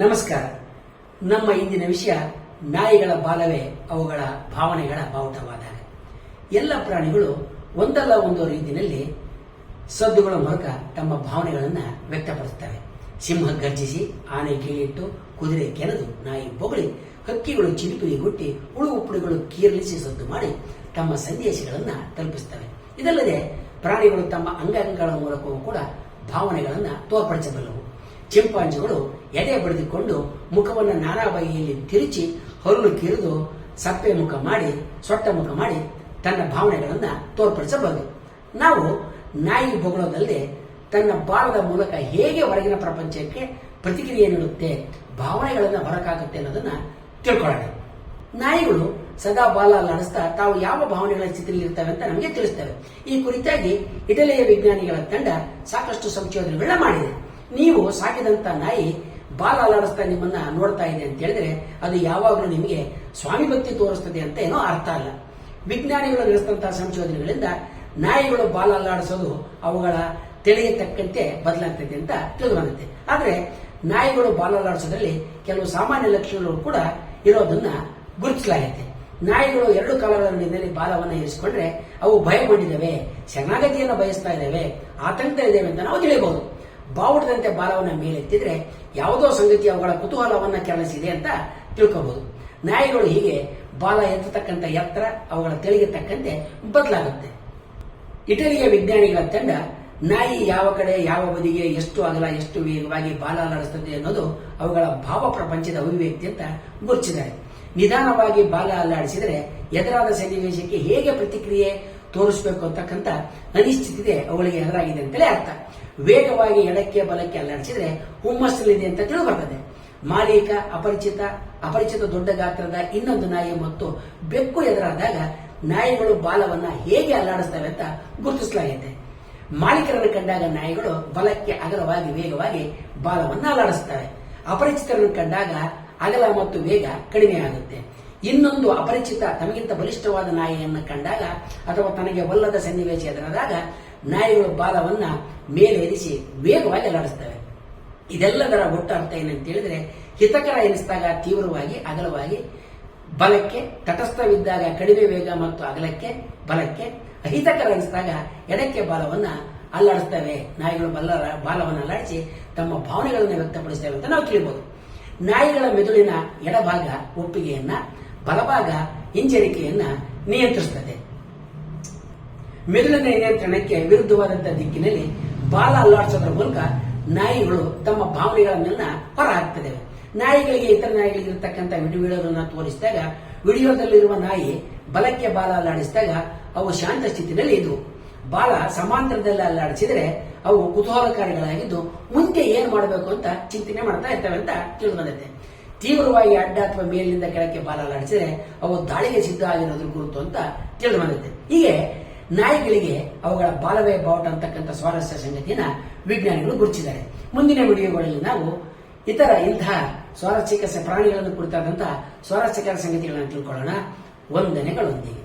ನಮಸ್ಕಾರ. ನಮ್ಮ ಇಂದಿನ ವಿಷಯ ನಾಯಿಗಳ ಬಾಲವೇ, ಅವುಗಳ ಭಾವನೆಗಳ ಬಾವುಟವಾದಾಗ. ಎಲ್ಲ ಪ್ರಾಣಿಗಳು ಒಂದಲ್ಲ ಒಂದು ರೀತಿಯಲ್ಲಿ ಸದ್ದುಗಳ ಮೂಲಕ ತಮ್ಮ ಭಾವನೆಗಳನ್ನು ವ್ಯಕ್ತಪಡಿಸುತ್ತವೆ. ಸಿಂಹ ಗರ್ಜಿಸಿ, ಆನೆ ಕೀಳಿಟ್ಟು, ಕುದುರೆ ಕೆರೆದು ನಾಯಿ ಬೊಗಳಿ, ಹಕ್ಕಿಗಳು ಚಿಲಿಪಿಲಿ ಗುಟ್ಟಿ ಹುಳು ಉಪ್ಪುಳುಗಳು ಕೀರ್ಲಿಸಿ ಸದ್ದು ಮಾಡಿ ತಮ್ಮ ಸಂದೇಶಗಳನ್ನು ತಲುಪಿಸುತ್ತವೆ. ಇದಲ್ಲದೆ ಪ್ರಾಣಿಗಳು ತಮ್ಮ ಅಂಗಾಂಗಗಳ ಮೂಲಕವೂ ಕೂಡ ಭಾವನೆಗಳನ್ನು ತೋರ್ಪಡಿಸಬಲ್ಲವು. ಚಿಂಪಾಂಜಿಗಳು ಎದೆ ಬಡಿದುಕೊಂಡು ಮುಖವನ್ನು ನಾನಾ ಬಗೆಯಲ್ಲಿ ತಿರುಚಿ ಹರಳು ಕಿರಿದು ಸಪ್ಪೆ ಮುಖ ಮಾಡಿ, ಸೊಟ್ಟ ಮುಖ ಮಾಡಿ ತನ್ನ ಭಾವನೆಗಳನ್ನು ತೋರ್ಪಡಿಸಬಹುದು ನಾವು ನಾಯಿ ಬೊಗಳೋದಲ್ಲದೆ ತನ್ನ ಬಾಲದ ಮೂಲಕ ಹೇಗೆ ಹೊರಗಿನ ಪ್ರಪಂಚಕ್ಕೆ ಪ್ರತಿಕ್ರಿಯೆ ನೀಡುತ್ತೆ, ಭಾವನೆಗಳನ್ನು ಹೊರಕಾಗುತ್ತೆ ಅನ್ನೋದನ್ನ ತಿಳ್ಕೊಳ್ಳೋಣ. ನಾಯಿಗಳು ಸದಾ ಬಾಲ ಅಲ್ಲಾಡಿಸ್ತಾ ತಾವು ಯಾವ ಭಾವನೆಗಳ ಸ್ಥಿತಿಯಲ್ಲಿ ಇರ್ತವೆ ಅಂತ ನಮಗೆ ತಿಳಿಸ್ತವೆ. ಈ ಕುರಿತಾಗಿ ಇಟಲಿಯ ವಿಜ್ಞಾನಿಗಳ ತಂಡ ಸಾಕಷ್ಟು ಸಂಶೋಧನೆಗಳನ್ನ ಮಾಡಿದೆ. ನೀವು ಸಾಕಿದಂತ ನಾಯಿ ಬಾಲ ಅಲಾಡಿಸ್ತಾ ನಿಮ್ಮನ್ನ ನೋಡ್ತಾ ಇದೆ ಅಂತ ಹೇಳಿದ್ರೆ ಅದು ಯಾವಾಗಲೂ ನಿಮಗೆ ಸ್ವಾಮಿ ಭಕ್ತಿ ತೋರಿಸ್ತದೆ ಅಂತ ಏನೋ ಅರ್ಥ ಅಲ್ಲ. ವಿಜ್ಞಾನಿಗಳು ನಡೆಸಿದಂತಹ ಸಂಶೋಧನೆಗಳಿಂದ ನಾಯಿಗಳು ಬಾಲ ಅಲ್ಲಾಡಿಸೋದು ಅವುಗಳ ತಿಳಿಗೆ ತಕ್ಕಂತೆ ಬದಲಾಗ್ತದೆ ಅಂತ ತಿಳಿದು ಬಂದಿದೆ. ಆದ್ರೆ ನಾಯಿಗಳು ಬಾಲ ಅಲ್ಲಾಡಿಸೋದ್ರಲ್ಲಿ ಕೆಲವು ಸಾಮಾನ್ಯ ಲಕ್ಷಣಗಳು ಕೂಡ ಇರೋದನ್ನ ಗುರುತಿಸಲಾಗಿದೆ. ನಾಯಿಗಳು ಎರಡು ಕಾಲಗಳ ಬಾಲವನ್ನು ಇರಿಸಿಕೊಂಡ್ರೆ ಅವು ಭಯಗೊಂಡಿದ್ದಾವೆ, ಶರಣಾಗತಿಯನ್ನು ಬಯಸ್ತಾ ಇದ್ದಾವೆ ಆತಂಕ ಇದ್ದೇವೆ ಅಂತ ನಾವು ತಿಳಿಯಬಹುದು. ಬಾವುಟದಂತೆ ಬಾಲವನ್ನು ಮೇಲೆತ್ತಿದ್ರೆ ಯಾವುದೋ ಸಂಗತಿ ಅವುಗಳ ಕುತೂಹಲವನ್ನ ಕೆರಳಿಸಿದೆ ಅಂತ ತಿಳ್ಕೋಬಹುದು ನಾಯಿಗಳು ಹೀಗೆ ಬಾಲ ಎತ್ತತಕ್ಕಂಥ ಎತ್ತರ ಅವುಗಳ ತೆಳಿಗೆ ತಕ್ಕಂತೆ ಬದಲಾಗುತ್ತೆ. ಇಟಲಿಯ ವಿಜ್ಞಾನಿಗಳ ತಂಡ ನಾಯಿ ಯಾವ ಕಡೆ, ಯಾವ ಬದಿಗೆ, ಎಷ್ಟು ಅಗಲ, ಎಷ್ಟು ವೇಗವಾಗಿ ಬಾಲ ಅಲ್ಲಾಡಿಸುತ್ತದೆ ಅನ್ನೋದು ಅವುಗಳ ಭಾವ ಪ್ರಪಂಚದ ಅಭಿವ್ಯಕ್ತಿ ಅಂತ ಗುರುತಿಸಿದ್ದಾರೆ. ನಿಧಾನವಾಗಿ ಬಾಲ ಅಲ್ಲಾಡಿಸಿದರೆ ಎದುರಾದ ಸನ್ನಿವೇಶಕ್ಕೆ ಹೇಗೆ ಪ್ರತಿಕ್ರಿಯೆ ತೋರಿಸಬೇಕು ಅಂತಕ್ಕಂಥ ಅನಿಶ್ಚಿತತೆ ಅವಳಿಗೆ ಎದುರಾಗಿದೆ ಅಂತಲೇ ಅರ್ಥ. ವೇಗವಾಗಿ ಎಡಕ್ಕೆ ಬಲಕ್ಕೆ ಅಲ್ಲಾಡಿಸಿದ್ರೆ ಹುಮ್ಮಸ್ಸಲ್ಲಿದೆ ಅಂತ ತಿಳಿದು ಬರ್ತದೆ ಮಾಲೀಕ, ಅಪರಿಚಿತ ಅಪರಿಚಿತ ದೊಡ್ಡ ಗಾತ್ರದ ಇನ್ನೊಂದು ನಾಯಿ ಮತ್ತು ಬೆಕ್ಕು ಎದುರಾದಾಗ ನಾಯಿಗಳು ಬಾಲವನ್ನ ಹೇಗೆ ಅಲ್ಲಾಡಿಸ್ತವೆ ಅಂತ ಗುರುತಿಸಲಾಗಿದೆ. ಮಾಲೀಕರನ್ನು ಕಂಡಾಗ ನಾಯಿಗಳು ಬಲಕ್ಕೆ ಅಗಲವಾಗಿ, ವೇಗವಾಗಿ ಬಾಲವನ್ನು ಅಲ್ಲಾಡಿಸ್ತವೆ. ಅಪರಿಚಿತರನ್ನು ಕಂಡಾಗ ಅಗಲ ಮತ್ತು ವೇಗ ಕಡಿಮೆ ಆಗುತ್ತೆ ಇನ್ನೊಂದು ಅಪರಿಚಿತ, ತಮಗಿಂತ ಬಲಿಷ್ಠವಾದ ನಾಯಿಯನ್ನು ಕಂಡಾಗ, ಅಥವಾ ತನಗೆ ಒಲ್ಲದ ಸನ್ನಿವೇಶ ಎದುರಾದಾಗ, ನಾಯಿಗಳು ಬಾಲವನ್ನ ಮೇಲೇರಿಸಿ ವೇಗವಾಗಿ ಅಲಾಡಿಸ್ತವೆ ಇದೆಲ್ಲದರ ಒಟ್ಟು ಅರ್ಥ ಏನಂತ ಹೇಳಿದ್ರೆ, ಹಿತಕರ ಎನಿಸಿದಾಗ ತೀವ್ರವಾಗಿ, ಅಗಲವಾಗಿ, ಬಲಕ್ಕೆ, ತಟಸ್ಥವಿದ್ದಾಗ ಕಡಿಮೆ ವೇಗ ಮತ್ತು ಅಗಲಕ್ಕೆ, ಬಲಕ್ಕೆ, ಅಹಿತಕರ ಎನಿಸಿದಾಗ ಎಡಕ್ಕೆ ಬಾಲವನ್ನ ಅಲ್ಲಾಡಿಸ್ತವೆ ನಾಯಿಗಳು ಬಲ್ಲ ಬಾಲವನ್ನು ಅಲ್ಲಾಡಿಸಿ ತಮ್ಮ ಭಾವನೆಗಳನ್ನು ವ್ಯಕ್ತಪಡಿಸ್ತವೆ ಅಂತ ನಾವು ತಿಳಿಬಹುದು ನಾಯಿಗಳ ಮೆದುಳಿನ ಎಡಭಾಗ ಒಪ್ಪಿಗೆಯನ್ನ ಬಲಭಾಗ ಹಿಂಜರಿಕೆಯನ್ನ ನಿಯಂತ್ರಿಸುತ್ತದೆ ಮೆದುಳಿನ ನಿಯಂತ್ರಣಕ್ಕೆ ವಿರುದ್ಧವಾದಂತಹ ದಿಕ್ಕಿನಲ್ಲಿ ಬಾಲ ಅಲ್ಲಾಡಿಸೋದ್ರ ಮೂಲಕ ನಾಯಿಗಳು ತಮ್ಮ ಭಾವನೆಗಳನ್ನೆಲ್ಲ ಹೊರಹಾಕ್ತದೆ. ನಾಯಿಗಳಿಗೆ, ಇತರ ನಾಯಿಗಳಿಗೆ ಇರತಕ್ಕಂಥ ವಿಡಿಯೋಗಳನ್ನು ತೋರಿಸಿದಾಗ, ವಿಡಿಯೋದಲ್ಲಿರುವ ನಾಯಿ ಬಲಕ್ಕೆ ಬಾಲ ಅಲ್ಲಾಡಿಸಿದಾಗ ಅವು ಶಾಂತ ಸ್ಥಿತಿನಲ್ಲಿ ಇದ್ವು. ಬಾಲ ಸಮಾಂತರದಲ್ಲಿ ಅಲ್ಲಾಡಿಸಿದ್ರೆ ಅವು ಕುತೂಹಲಕಾರಿಗಳಾಗಿದ್ದು ಮುಂದೆ ಏನ್ ಮಾಡಬೇಕು ಅಂತ ಚಿಂತನೆ ಮಾಡ್ತಾ ಇರ್ತವೆ ಅಂತ ತಿಳಿದು ಬಂದಿದೆ ತೀವ್ರವಾಗಿ ಅಡ್ಡ ಅಥವಾ ಮೇಲಿನಿಂದ ಕೆಳಕ್ಕೆ ಬಾಲ ಅಲ್ಲಾಡಿಸಿದ್ರೆ ಅವು ದಾಳಿಗೆ ಸಿದ್ಧ ಆಗಿರೋದ್ರ ಗುರುತು ಅಂತ ತಿಳಿದು ಬಂದಿದೆ. ಹೀಗೆ ನಾಯಿಗಳಿಗೆ ಅವುಗಳ ಬಾಲವೇ ಬಾವುಟ ಅಂತಕ್ಕಂಥ ಸ್ವಾರಸ್ಯ ಸಂಗತಿಯನ್ನ ವಿಜ್ಞಾನಿಗಳು ಗುರುತಿಸಿದ್ದಾರೆ. ಮುಂದಿನ ವಿಡಿಯೋಗಳಲ್ಲಿ ನಾವು ಇತರ ಇಂತಹ ಸ್ವಾರಸ್ಯಕ ಪ್ರಾಣಿಗಳನ್ನು ಕುರಿತಾದಂತಹ ಸ್ವಾರಸ್ಯಕರ ಸಂಗತಿಗಳನ್ನು ತಿಳ್ಕೊಳ್ಳೋಣ. ವಂದನೆಗಳೊಂದಿಗೆ.